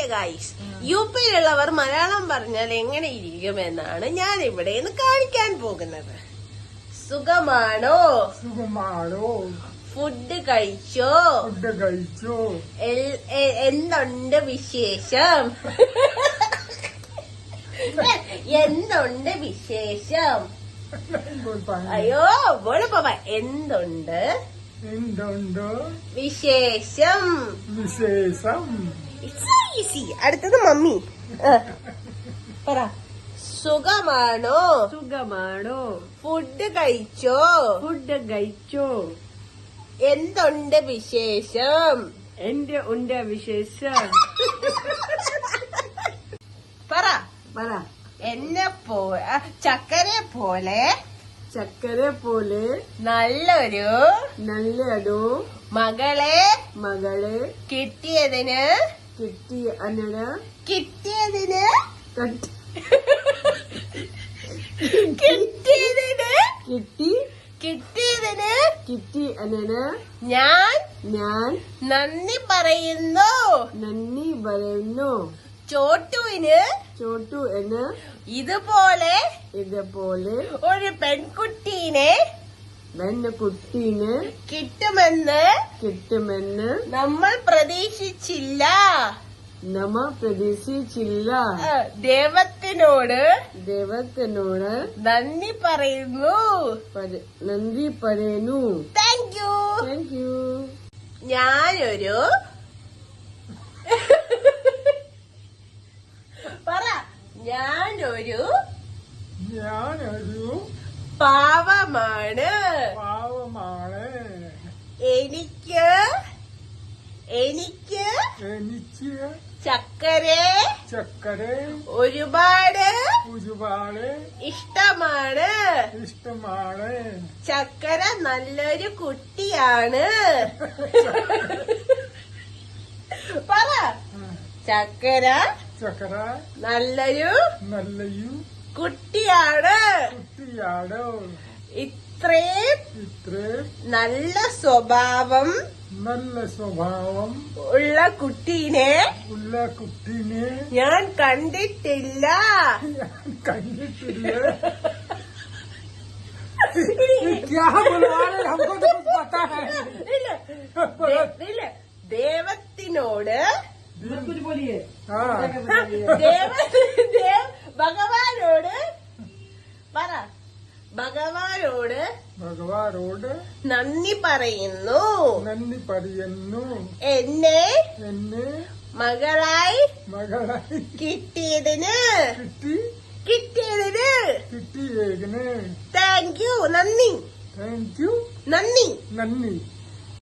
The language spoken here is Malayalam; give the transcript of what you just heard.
ഓക്കെ ഗായ്സ് യു പിയിലുള്ളവർ മലയാളം പറഞ്ഞാൽ എങ്ങനെ ഇരിക്കുമെന്നാണ് ഞാൻ ഇവിടെ നിന്ന് കാണിക്കാൻ പോകുന്നത്. സുഖമാണോ? സുഖമാണോ? ഫുഡ് കഴിച്ചോ? ഫുഡ് കഴിച്ചോ? എന്തുണ്ട് വിശേഷം? എന്തുണ്ട് വിശേഷം? അയ്യോ പോവാ എന്തുണ്ട്? എന്തുണ്ട്? വിശേഷം. വിശേഷം. ഈസി അടുത്തത് മമ്മി. പറ. സുഖമാണോ? സുഖമാണോ? ഫുഡ് കഴിച്ചോ? ഫുഡ് കഴിച്ചോ? എന്തുണ്ട് വിശേഷം? എന്റെ ഉണ്ട് വിശേഷം. പറ. പറ. എന്നെ പോ ചക്കരെ പോലെ ചക്കര പോലെ നല്ലൊരു നല്ലൊരു മകളെ മകളെ കിട്ടിയതിന് കിട്ടി അന്നട കിട്ടിയതിന് കട്ട് കിട്ടിയതിന് കിട്ടി കിട്ടിയതിന് കിട്ടി അന്നട ഞാൻ ഞാൻ നന്ദി പറയുന്നു. നന്ദി പറയുന്നു. ചോട്ടുവിന് ചോട്ടു എന്ന് ഇതുപോലെ ഇതുപോലെ ഒരു പെൺകുട്ടീനെ എന്ന കുട്ടീന് കിട്ടുമെന്ന് കിട്ടുമെന്ന് നമ്മൾ പ്രതീക്ഷിച്ചില്ല. നമ്മ പ്രതീക്ഷിച്ചില്ല. ദേവത്തിനോട് ദൈവത്തിനോട് നന്ദി പറയുന്നു. നന്ദി പറയുന്നു. താങ്ക് യു താങ്ക് യു ഞാനൊരു പറ ഞാനൊരു ഞാനൊരു പാവമാണ്. പാവമാണ്. എനിക്ക് എനിക്ക് എനിക്ക് ചക്കര ചക്കര ഒരുപാട് ഒരുപാട് ഇഷ്ടമാണ്. ഇഷ്ടമാണ്. ചക്കര നല്ലൊരു കുട്ടിയാണ്. പറ. ചക്കര ചക്കര നല്ലൊരു നല്ലയും കുട്ടിയാണ് കുട്ടിയാണ് ഇത്രയും ഇത്രയും നല്ല സ്വഭാവം നല്ല സ്വഭാവം ഉള്ള കുട്ടീനെ ഉള്ള കുട്ടീനെ ഞാൻ കണ്ടിട്ടില്ല ഞാൻ കണ്ടിട്ടില്ല क्या बुलवा रहे हमको तो कुछ पता है ഇല്ല. ദേ- ഇല്ല. ദൈവത്തിനോട് ഭഗവാനോട് നന്ദി പറയുന്നു. നന്ദി പറയുന്നു. എന്നെ എന്നെ മകളായി മകളായി കിട്ടിയതിന്. കിട്ടി. കിട്ടിയതിന്. കിട്ടിയതിന്. താങ്ക് യു നന്ദി. താങ്ക് യു നന്ദി. നന്ദി.